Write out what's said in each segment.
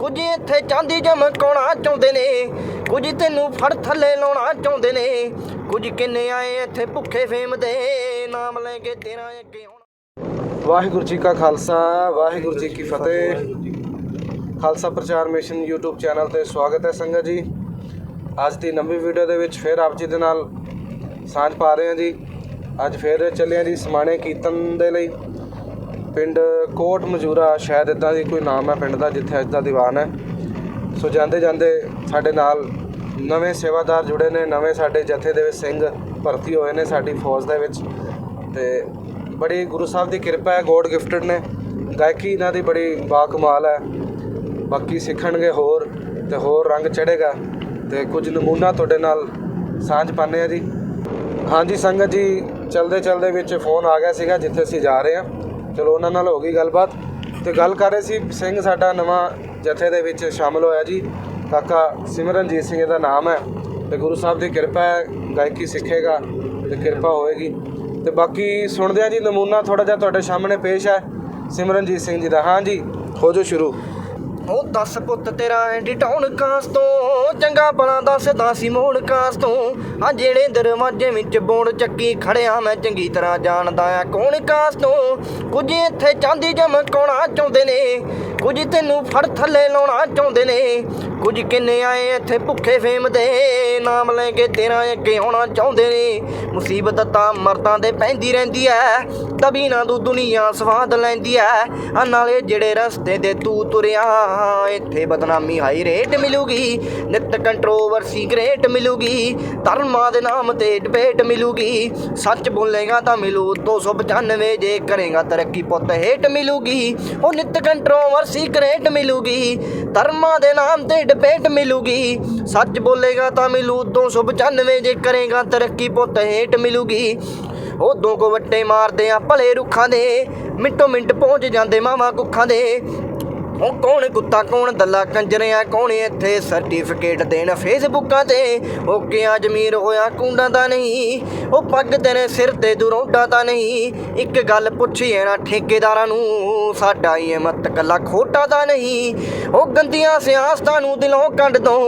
ਕੁਝ ਇੱਥੇ ਚਾਂਦੀ ਚਮਕਾਉਣਾ ਚਾਹੁੰਦੇ ਨੇ, ਕੁਝ ਤੈਨੂੰ ਫੜ ਥੱਲੇ ਲਾਉਣਾ ਚਾਹੁੰਦੇ ਨੇ, ਕੁਝ ਕਿੰਨੇ ਆਏ ਇੱਥੇ ਭੁੱਖੇ ਫੇਮ ਦੇ, ਨਾਮ ਲੈ ਕੇ ਤੇਰਾ ਅੱਗੇ ਵਾਹਿਗੁਰੂ ਜੀ ਕਾ ਖਾਲਸਾ, ਵਾਹਿਗੁਰੂ ਜੀ ਕੀ ਫਤਿਹ। ਖਾਲਸਾ ਪ੍ਰਚਾਰ ਮਿਸ਼ਨ YouTube ਚੈਨਲ ਤੇ ਸਵਾਗਤ ਹੈ ਸੰਗਤ ਜੀ। ਅੱਜ ਦੀ ਨਵੀਂ ਵੀਡੀਓ ਦੇ ਵਿੱਚ ਫਿਰ ਆਪ ਜੀ ਦੇ ਨਾਲ ਸਾਂਝ ਪਾ ਰਹੇ ਹਾਂ ਜੀ। ਅੱਜ ਫਿਰ ਚੱਲੇ ਹਾਂ ਜੀ ਸਮਾਣੇ ਕੀਰਤਨ ਦੇ ਲਈ। ਪਿੰਡ ਕੋਟ ਮਜੂਰਾ, ਸ਼ਾਇਦ ਇਦਾਂ ਦੀ ਕੋਈ ਨਾਮ ਹੈ ਪਿੰਡ ਦਾ ਜਿੱਥੇ ਅੱਜ ਦਾ ਦੀਵਾਨ ਹੈ। ਸੋ ਜਾਂਦੇ ਜਾਂਦੇ ਸਾਡੇ ਨਾਲ ਨਵੇਂ ਸੇਵਾਦਾਰ ਜੁੜੇ ਨੇ, ਨਵੇਂ ਸਾਡੇ ਜਥੇ ਦੇ ਵਿੱਚ ਸਿੰਘ ਭਰਤੀ ਹੋਏ ਨੇ ਸਾਡੀ ਫੌਜ ਦੇ ਵਿੱਚ ਤੇ ਬੜੀ ਗੁਰੂ ਸਾਹਿਬ ਦੀ ਕਿਰਪਾ ਹੈ, ਗੋਡ ਗਿਫਟਡ ਨੇ। ਗਾਇਕੀ ਇਹਨਾਂ ਦੀ ਬੜੀ ਬਾਕਮਾਲ ਹੈ। ਬਾਕੀ ਸਿੱਖਣਗੇ ਹੋਰ ਤੇ ਹੋਰ ਰੰਗ ਚੜੇਗਾ ਤੇ ਕੁਝ ਨਮੂਨਾ ਤੁਹਾਡੇ ਨਾਲ ਸਾਂਝ ਪਾਣੇ ਆ ਜੀ। ਹਾਂਜੀ ਸੰਗਤ ਜੀ, ਚਲਦੇ ਚਲਦੇ ਵਿੱਚ ਫੋਨ ਆ ਗਿਆ ਸੀਗਾ ਜਿੱਥੇ ਅਸੀਂ ਜਾ ਰਹੇ ਹਾਂ। ਚਲੋ ਉਹਨਾਂ ਨਾਲ ਹੋ ਗਈ ਗੱਲਬਾਤ ਤੇ ਗੱਲ ਕਰ ਰਹੇ ਸੀ ਸਿੰਘ ਸਾਡਾ ਨਵਾਂ ਜਥੇ ਦੇ ਵਿੱਚ ਸ਼ਾਮਲ ਹੋਇਆ ਜੀ। ਕਾਕਾ ਸਿਮਰਨਜੀਤ ਸਿੰਘ ਦਾ ਨਾਮ ਹੈ ਤੇ ਗੁਰੂ ਸਾਹਿਬ ਦੀ ਕਿਰਪਾ ਹੈ, ਗਾਇਕੀ ਸਿੱਖੇਗਾ ਤੇ ਕਿਰਪਾ ਹੋਏਗੀ। ਤੇ ਬਾਕੀ ਸੁਣਦੇ ਆ ਜੀ, ਨਮੂਨਾ ਥੋੜਾ ਜਿਹਾ ਤੁਹਾਡੇ ਸਾਹਮਣੇ ਪੇਸ਼ ਹੈ ਸਿਮਰਨਜੀਤ ਸਿੰਘ ਜੀ ਦਾ। ਹਾਂਜੀ ਹੋ ਜੋ ਸ਼ੁਰੂ। ਉਹ ਦੱਸ ਪੁੱਤ ਤੇਰਾ ਐਂਡੀ ਟਾਉਣ ਕਾਸ ਤੋਂ? ਚੰਗਾ ਬਣਾ ਦੱਸਦਾ ਸੀ ਮੋੜ ਕਾਸ ਤੋਂ? ਆ ਜਿਹੜੇ ਦਰਵਾਜ਼ੇ ਵਿੱਚ ਬੋੜ ਚੱਕੀ ਖੜਿਆ, ਮੈਂ ਚੰਗੀ ਤਰ੍ਹਾਂ ਜਾਣਦਾ ਆ ਕੌਣ ਕਾਸ ਤੋਂ? ਕੁਝ ਇੱਥੇ ਚਾਂਦੀ ਚਮਕਾਉਣਾ ਚਾਹੁੰਦੇ ਨੇ। ਕੁਝ ਤੈਨੂੰ ਫੜ ਥੱਲੇ ਲਾਉਣਾ ਚਾਹੁੰਦੇ ਨੇ। ਕੁਝ ਕਿੰਨੇ ਆਏ ਇੱਥੇ ਭੁੱਖੇ ਫੇਮ ਦੇ। ਨਾਮ ਲੈ ਕੇ ਤੇਰਾ ਅੱਗੇ ਆਉਣਾ ਚਾਹੁੰਦੇ ਨੇ। ਮੁਸੀਬਤ ਤਾਂ ਮਰਦਾਂ ਦੇ ਪੈਂਦੀ ਰਹਿੰਦੀ ਐ। ਤਬੀ ਨਾ ਤੂੰ ਦੁਨੀਆ ਸਵਾਦ ਲੈਂਦੀ ਐ। ਆ ਨਾਲੇ ਜਿਹੜੇ ਰਸਤੇ ਤੇ ਤੂੰ ਤੁਰਿਆ, ਇੱਥੇ ਬਦਨਾਮੀ ਹਾਈ ਰੇਟ ਮਿਲੂਗੀ। ਨਿਤ ਕੰਟਰੋਵਰਸੀ ਗ੍ਰੇਟ ਮਿਲੂਗੀ। ਧਰਮਾਂ ਦੇ ਨਾਮ ਤੇ ਡਿਬੇਟ ਮਿਲੂਗੀ। ਸੱਚ ਬੋਲੇਗਾ ਤਾਂ ਮਿਲੂ 295 ਜੇ ਕਰੇਗਾ ਤਰੱਕੀ ਪੁੱਤ ਹੇਟ ਮਿਲੂਗੀ। ਉਹ ਨਿਤ ਕੰਟਰੋਵਰਸੀ ਗ੍ਰੇਟ ਮਿਲੂਗੀ, ਧਰਮਾਂ ਦੇ ਨਾਮ ਤੇ ਡਿਬੇਟ ਮਿਲੂਗੀ। ਸੱਚ ਬੋਲੇਗਾ ਤਾਂ ਮਿਲੂ 295 ਜੇ ਕਰੇਗਾ ਤਰੱਕੀ ਪੁੱਤ ਹੇਟ ਮਿਲੂਗੀ। ਉਦੋਂ ਦੋ ਕੋ ਵੱਟੇ ਮਾਰਦੇ ਆ ਭਲੇ ਰੁੱਖਾਂ ਦੇ, ਮਿੰਟੋ ਮਿੰਟ ਪਹੁੰਚ ਜਾਂਦੇ ਮਾਵਾ ਕੁੱਖਾਂ ਦੇ। ਉਹ ਕੌਣ ਕੁੱਤਾ, ਕੌਣ ਦੱਲਾ ਕੰਜਰਿਆ ਕੌਣ ਇੱਥੇ ਸਰਟੀਫਿਕੇਟ ਦੇਣ ਫੇਸਬੁੱਕਾਂ ਤੇ? ਉਹ ਕਿਆ ਜ਼ਮੀਰ ਹੋਇਆ ਕੁੰਡਾ ਤਾਂ ਨਹੀਂ? ਉਹ ਪੱਗ ਤੇਰੇ ਸਿਰ ਤੇ ਦੁਰੋਂਡਾ ਤਾਂ ਨਹੀਂ? ਇੱਕ ਗੱਲ ਪੁੱਛੀਏ ਨਾ ਠੇਕੇਦਾਰਾਂ ਨੂੰ, ਸਾਡਾ ਇਹ ਮਤ ਕੱਲਾ ਖੋਟਾ ਤਾਂ ਨਹੀਂ। ਉਹ ਗੰਦੀਆਂ ਸਿਆਸਤਾਂ ਨੂੰ ਦਿਲੋਂ ਕੱਢ ਦੋ।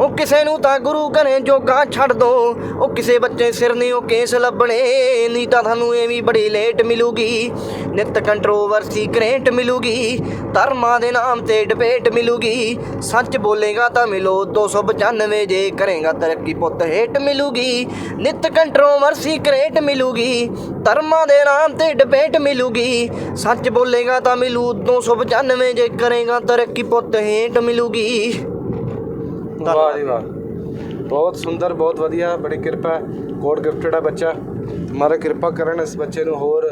ਉਹ ਕਿਸੇ ਨੂੰ ਤਾਂ ਗੁਰੂ ਘਰੇ ਜੋਗਾ ਛੱਡ ਦੋ। ਉਹ ਕਿਸੇ ਬੱਚੇ ਸਿਰ ਨਹੀਂ, ਉਹ ਕੇਸ ਲੱਭਣੇ। ਨਹੀਂ ਤਾਂ ਤੁਹਾਨੂੰ ਇਹ ਵੀ ਬੜੀ ਲੇਟ ਮਿਲੂਗੀ। ਨਿਤ ਕੰਟਰੋਵਰਸੀ ਕਰੇਂਟ ਮਿਲੂਗੀ। ਧਰਮਾਂ ਦੇ ਨਾਮ ਤੇ ਡਿਬੇਟ ਮਿਲੂਗੀ। ਸੱਚ ਬੋਲੇਗਾ ਤਾਂ ਮਿਲੋ 295 ਜੇ ਕਰੇਗਾ ਤਰੱਕੀ ਪੁੱਤ ਹੇਟ ਮਿਲੂਗੀ। ਨਿਤ ਕੰਟਰੋਵਰਸੀ ਗ੍ਰੇਟ ਮਿਲੂਗੀ। ਧਰਮਾਂ ਦੇ ਨਾਮ ਤੇ ਡਿਬੇਟ ਮਿਲੂਗੀ। ਸੱਚ ਬੋਲੇਗਾ ਤਾਂ ਮਿਲੂ 295 ਜੇ ਕਰੇਗਾ ਤਰੱਕੀ ਪੁੱਤ ਹੇਟ ਮਿਲੂਗੀ। ਵਾਹ ਜੀ ਵਾਹ। ਬਹੁਤ ਸੁੰਦਰ, ਬਹੁਤ ਵਧੀਆ, ਬੜੀ ਕਿਰਪਾ, ਗੋਡ ਗਿਫਟਡ ਹੈ ਬੱਚਾ। ਮਾਰਾ ਕਿਰਪਾ ਕਰਨ ਇਸ ਬੱਚੇ ਨੂੰ ਹੋਰ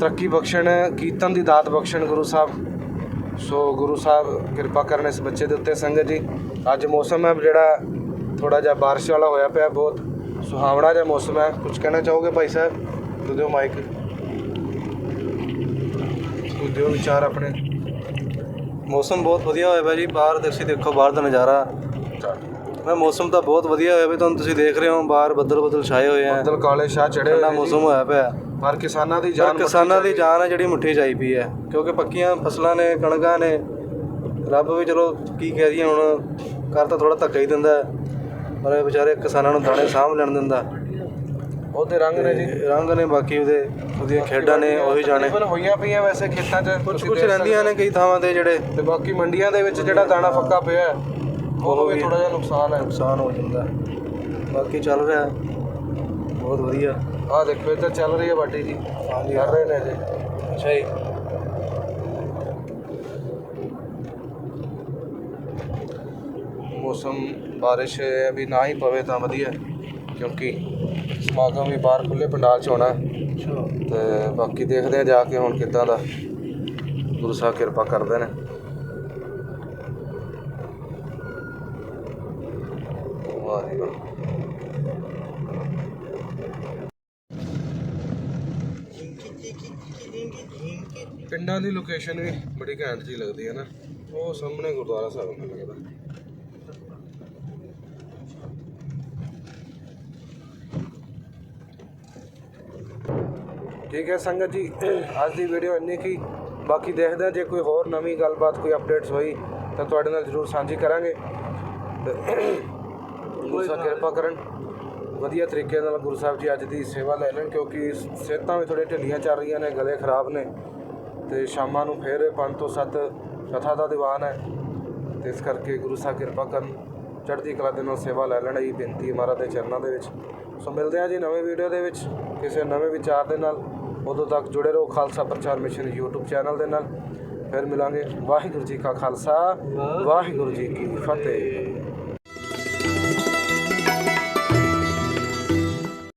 ਤਰੱਕੀ ਬਖਸ਼ਣ, ਕੀਰਤਨ ਦੀ ਦਾਤ ਬਖਸ਼ਣ ਗੁਰੂ ਸਾਹਿਬ। ਸੋ ਗੁਰੂ ਸਾਹਿਬ ਕਿਰਪਾ ਕਰਨ ਇਸ ਬੱਚੇ ਦੇ ਉੱਤੇ ਸੰਗਤ ਜੀ। ਅੱਜ ਮੌਸਮ ਹੈ ਜਿਹੜਾ ਥੋੜਾ ਜਿਹਾ ਬਾਰਿਸ਼ ਵਾਲਾ ਹੋਇਆ ਪਿਆ ਬਹੁਤ ਸੁਹਾਵਣਾ ਜਿਹਾ ਮੌਸਮ ਹੈ। ਕੁਝ ਕਹਿਣਾ ਚਾਹੋਗੇ ਭਾਈ ਸਾਹਿਬ? ਦੇ ਦਿਓ ਮਾਈਕ ਕੁਝ ਦਿਓ ਵਿਚਾਰ ਆਪਣੇ। ਮੌਸਮ ਬਹੁਤ ਵਧੀਆ ਹੋਇਆ ਪਿਆ ਜੀ। ਬਾਹਰ ਤੁਸੀਂ ਦੇਖੋ ਬਾਹਰ ਦਾ ਨਜ਼ਾਰਾ। ਮੈਂ ਮੌਸਮ ਤਾਂ ਬਹੁਤ ਵਧੀਆ ਹੋਇਆ ਪਿਆ ਤੁਹਾਨੂੰ ਤੁਸੀਂ ਦੇਖ ਰਹੇ ਹੋ ਬਾਹਰ ਬੱਦਲ ਬੱਦਲ ਛਾਏ ਹੋਏ ਆ। ਬੱਦਲ ਕਾਲੇ ਸ਼ਾਹ ਚੜੇ ਹੋਏ। ਮੌਸਮ ਹੋਇਆ ਪਿਆ। ਪਰ ਕਿਸਾਨਾਂ ਦੀ ਜਾਨ ਕਿਸਾਨਾਂ ਦੀ ਜਾਨ ਹੈ ਜਿਹੜੀ ਮੁੱਠੀ ਚਾਈ ਪਈ ਹੈ ਕਿਉਂਕਿ ਪੱਕੀਆਂ ਫਸਲਾਂ ਨੇ ਕਣਕਾਂ ਨੇ। ਰੱਬ ਵੀ ਚਲੋ ਕੀ ਕਹਿ ਦਈਏ ਹੁਣ ਕਰ ਤਾਂ ਥੋੜਾ ਧੱਕਾ ਹੀ ਦਿੰਦਾ ਪਰ ਇਹ ਵਿਚਾਰੇ ਕਿਸਾਨਾਂ ਨੂੰ ਦਾਣੇ ਸਾਂਭ ਲੈਣ ਦਿੰਦਾ। ਉਹਦੇ ਰੰਗ ਨੇ ਜੀ। ਰੰਗ ਨੇ ਬਾਕੀ ਉਹਦੇ ਉਹਦੀਆਂ ਖੇਡਾਂ ਨੇ ਉਹੀ ਜਾਣੇ। ਤਕਰੀਬਨ ਹੋਈਆਂ ਪਈਆਂ ਵੈਸੇ ਖੇਤਾਂ 'ਚ ਕੁਝ ਕੁਝ ਰਹਿੰਦੀਆਂ ਨੇ ਕਈ ਥਾਵਾਂ ਤੇ ਜਿਹੜੇ। ਤੇ ਬਾਕੀ ਮੰਡੀਆਂ ਦੇ ਵਿੱਚ ਜਿਹੜਾ ਦਾਣਾ ਫੱਕਾ ਪਿਆ ਹੈ, ਉਹ ਵੀ ਥੋੜਾ ਜਿਹਾ ਨੁਕਸਾਨ ਹੈ। ਨੁਕਸਾਨ ਹੋ ਜਾਂਦਾ। ਬਾਕੀ ਚੱਲ ਰਿਹਾ। ਬਹੁਤ ਵਧੀਆ। ਆਹ ਦੇਖੋ ਇੱਧਰ ਚੱਲ ਰਹੀ ਹੈ ਬਾਟੀ ਜੀ। ਹਾਂਜੀ। ਕਰ ਰਹੇ ਨੇ ਜੀ ਅੱਛਾ ਜੀ। ਮੌਸਮ ਬਾਰਿਸ਼ ਹੈ ਵੀ ਨਾ ਹੀ ਪਵੇ ਤਾਂ ਵਧੀਆ ਕਿਉਂਕਿ ਸਮਾਗਮ ਵੀ ਬਾਹਰ ਖੁੱਲੇ ਪੰਡਾਲ 'ਚ ਹੋਣਾ। ਤੇ ਬਾਕੀ ਦੇਖਦੇ ਆ ਜਾ ਕੇ ਹੁਣ ਕਿੱਦਾਂ ਦਾ। ਗੁਰੂ ਸਾਹਿਬ ਕਿਰਪਾ ਕਰਦੇ ਨੇ। ਵਾਹ ਵਾਹ ਪਿੰਡਾਂ ਦੀ ਲੋਕੇਸ਼ਨ ਵੀ ਬੜੀ ਘੈਂਟ ਜੀ ਲੱਗਦੀ ਹੈ ਨਾ। ਉਹ ਸਾਹਮਣੇ ਗੁਰਦੁਆਰਾ ਸਾਹਿਬ ਮੈਨੂੰ ਲੱਗਦਾ। ਠੀਕ ਹੈ ਸੰਗਤ ਜੀ, ਅੱਜ ਦੀ ਵੀਡੀਓ ਇੰਨੀ ਕੀ ਬਾਕੀ ਦੇਖਦੇ ਹਾਂ ਜੇ ਕੋਈ ਹੋਰ ਨਵੀਂ ਗੱਲਬਾਤ, ਕੋਈ ਅਪਡੇਟਸ ਹੋਈ ਤਾਂ ਤੁਹਾਡੇ ਨਾਲ ਜ਼ਰੂਰ ਸਾਂਝੀ ਕਰਾਂਗੇ। ਗੁਰੂ ਸਾਹਿਬ ਕਿਰਪਾ ਕਰਨ। ਵਧੀਆ ਤਰੀਕੇ ਨਾਲ ਗੁਰੂ ਸਾਹਿਬ ਜੀ ਅੱਜ ਦੀ ਸੇਵਾ ਲੈ ਲੈਣ ਕਿਉਂਕਿ ਸਿਹਤਾਂ ਵੀ ਥੋੜ੍ਹੀਆਂ ਢਿੱਲੀਆਂ ਚੱਲ ਰਹੀਆਂ ਨੇ ਗਲੇ ਖਰਾਬ ਨੇ। ਤੇ ਸ਼ਾਮਾਂ ਨੂੰ ਫਿਰ 5 ਤੋਂ 7 ਕਥਾ ਦਾ ਦੀਵਾਨ ਹੈ। ਤੇ ਇਸ ਕਰਕੇ ਗੁਰੂ ਸਾਹਿਬ ਕਿਰਪਾ ਕਰਨ ਚੜ੍ਹਦੀ ਕਲਾ ਦੇ ਨਾਲ ਸੇਵਾ ਲੈ ਲੈਣ ਇਹ ਬੇਨਤੀ ਹੈ ਮਹਾਰਾਜ ਦੇ ਚਰਨਾਂ ਦੇ ਵਿੱਚ। ਸੋ ਮਿਲਦੇ ਹਾਂ ਜੀ ਨਵੇਂ ਵੀਡੀਓ ਦੇ ਵਿੱਚ ਕਿਸੇ ਨਵੇਂ ਵਿਚਾਰ ਦੇ ਨਾਲ। ਉਦੋਂ ਤੱਕ ਜੁੜੇ ਰਹੋ ਖਾਲਸਾ ਪ੍ਰਚਾਰ ਮਿਸ਼ਨ YouTube ਚੈਨਲ ਦੇ ਨਾਲ। ਫਿਰ ਮਿਲਾਂਗੇ ਵਾਹਿਗੁਰੂ ਜੀ ਕਾ ਖਾਲਸਾ ਵਾਹਿਗੁਰੂ ਜੀ ਕੀ ਫਤਿਹ।